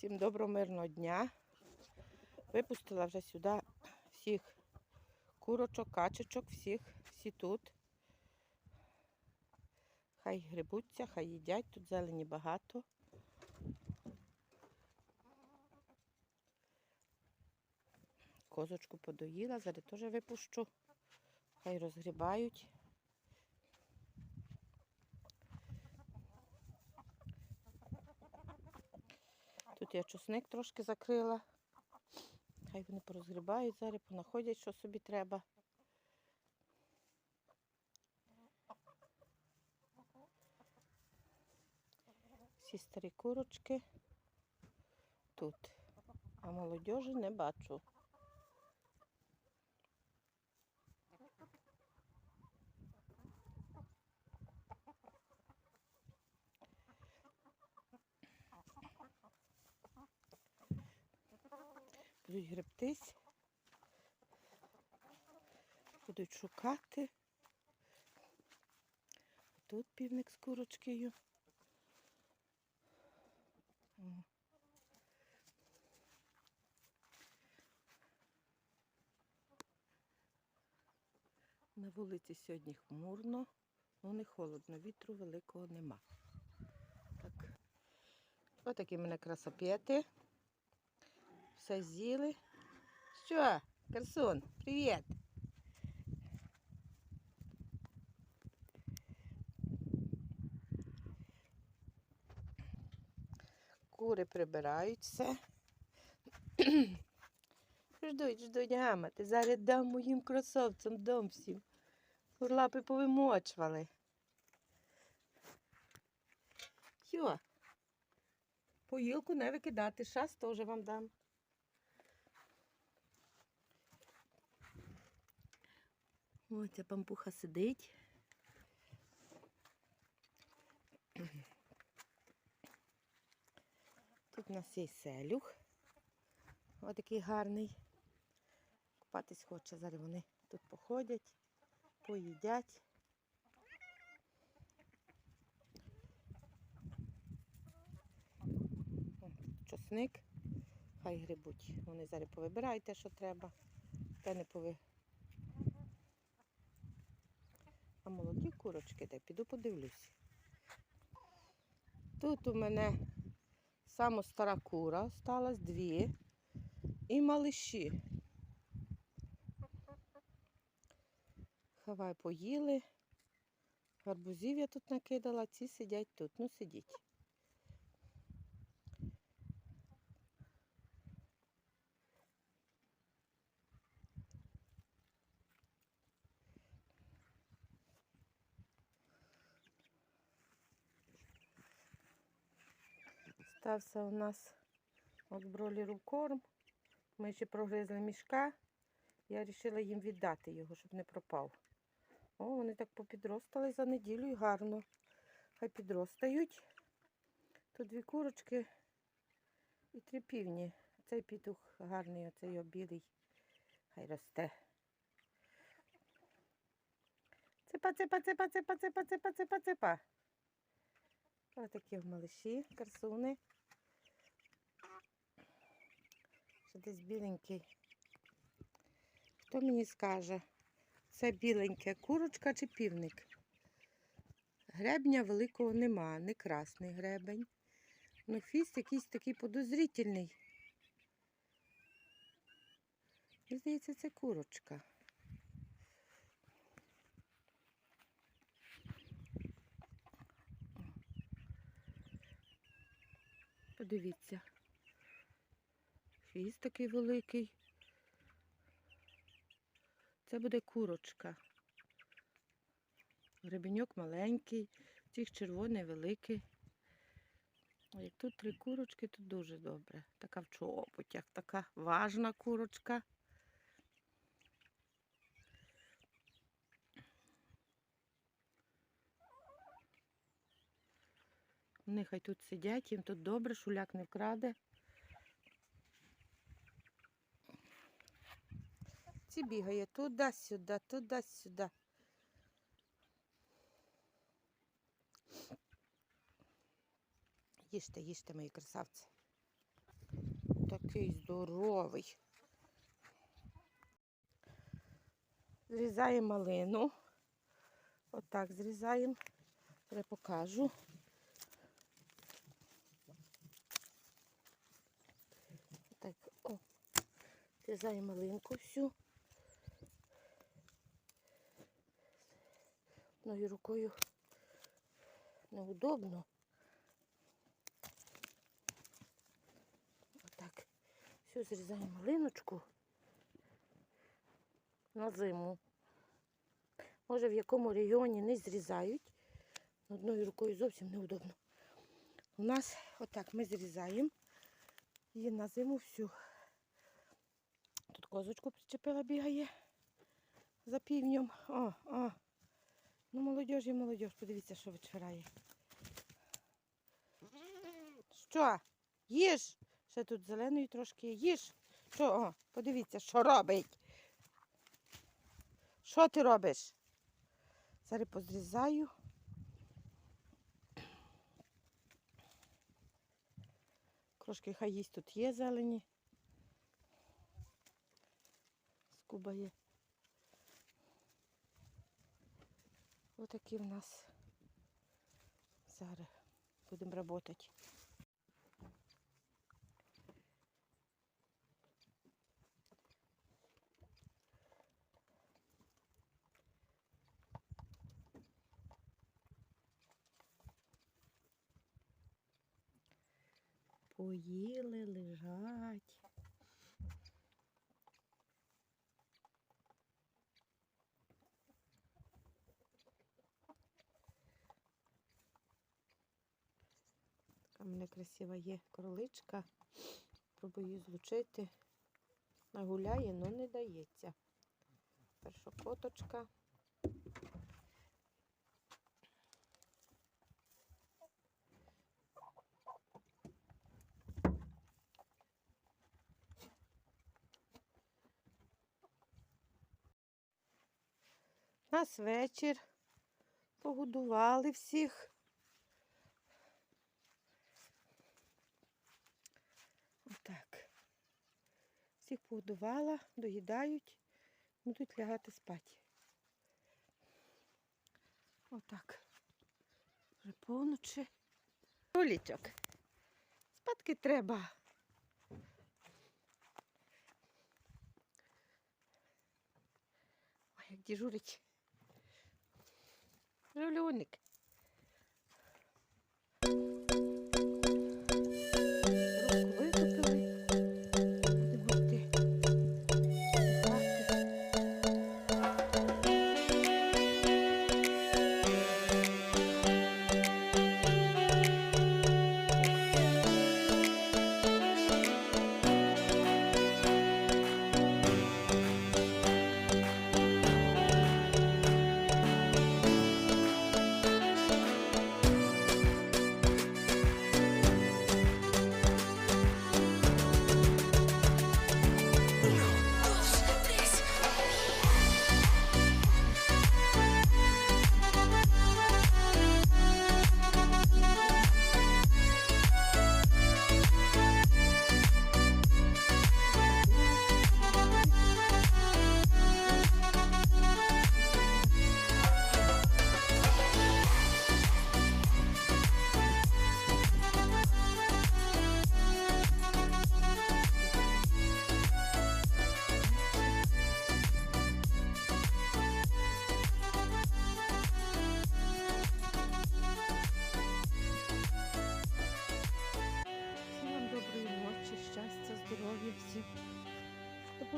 Всім доброго мирного дня. Випустила вже сюди всіх курочок, качечок, всіх, всі тут. Хай грибуться, хай їдять, тут зелені багато. Козочку подоїла, зараз теж випущу. Хай розгрібають. Тут я чесник трошки закрила. Хай вони порозгрібають зараз, понаходять, що собі треба. Всі старі курочки тут. А молодежі не бачу. Будуть гребтись. Будуть шукати. Тут півник з курочкою. На вулиці сьогодні хмурно, але не холодно, вітру великого нема. Так. Отакі мене красопети. Все з'їли. Що, Карсон, привіт! Кури прибирають все. Ждуть, ждуть гамати. Зараз дам моїм красавцям, дам всім. Лапи повимочували. Йо. Поїлку не викидати, шас теж вам дам. Ось ця пампуха сидить. Тут у нас є селюх. Ось такий гарний. Купатись хоче. Зараз вони тут походять, поїдять. О, тут Чосник. Хай грибуть. Вони зараз повибирають те, що треба. Те не пови. Молоді курочки, де піду подивлюсь. Тут у мене саме стара кура осталась, дві. І малиші. Хавай поїли. Гарбузів я тут накидала, ці сидять тут. Ну, сидіть. Стався у нас от бролеру корм. Ми ще прогризли мішка. Я вирішила їм віддати його, щоб не пропав. О, вони так попідростали за неділю і гарно. Хай підростають. Тут дві курочки і три півні. Цей пітух гарний, оцей його білий. Хай росте. Ципа, ципа, ципа, ципа, ципа, ципа, ципа, ципа. Ось такі малиші, красуни. Що десь біленький. Хто мені скаже, це біленьке курочка чи півник? Гребня великого нема, не красний гребень. Ну, хвіст якийсь такий подозрительний. Мені здається, це курочка. Подивіться. Хвіст такий великий. Це буде курочка. Гребеньок маленький, цих червоний великий. Як тут три курочки, то дуже добре. Така в чоботях, така важна курочка. Вони хай тут сидять, їм тут добре, шуляк не вкраде. Ці бігає туди-сюди, туди-сюди. Їжте, їжте, мої красавці. такий здоровий. Зрізаємо малину. Отак зрізаємо. Я покажу. О, зрізаємо малинку всю. Одною рукою неудобно. Отак. Все, зрізаємо малиночку на зиму. Може в якому регіоні не зрізають. Одною рукою зовсім неудобно. У нас отак ми зрізаємо її на зиму всю. Тут козочку причепила, бігає за півнем. О. Ну, молодіж і молодіж, подивіться, що вичвирає. Що? Їж? Ще тут зеленої трошки є. їж. Що? О, подивіться, що робить. Що ти робиш? Зараз позрізаю. Трошки хай їсть тут є зелені. Скубає. Отакі в нас зараз будемо працювати. Поїли, лежать. Така в мене красива є кроличка. Пробую злучити. Нагуляє, але не дається. Першокоточка. Нас вечір. Погодували всіх. Отак. Всіх погодувала, доїдають, будуть лягати спати. Отак. Вже повночі. Ролічок. Спадки треба. Ой, як діжурить. Жулюник.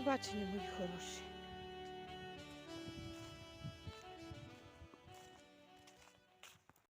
Побачення, мої хороші.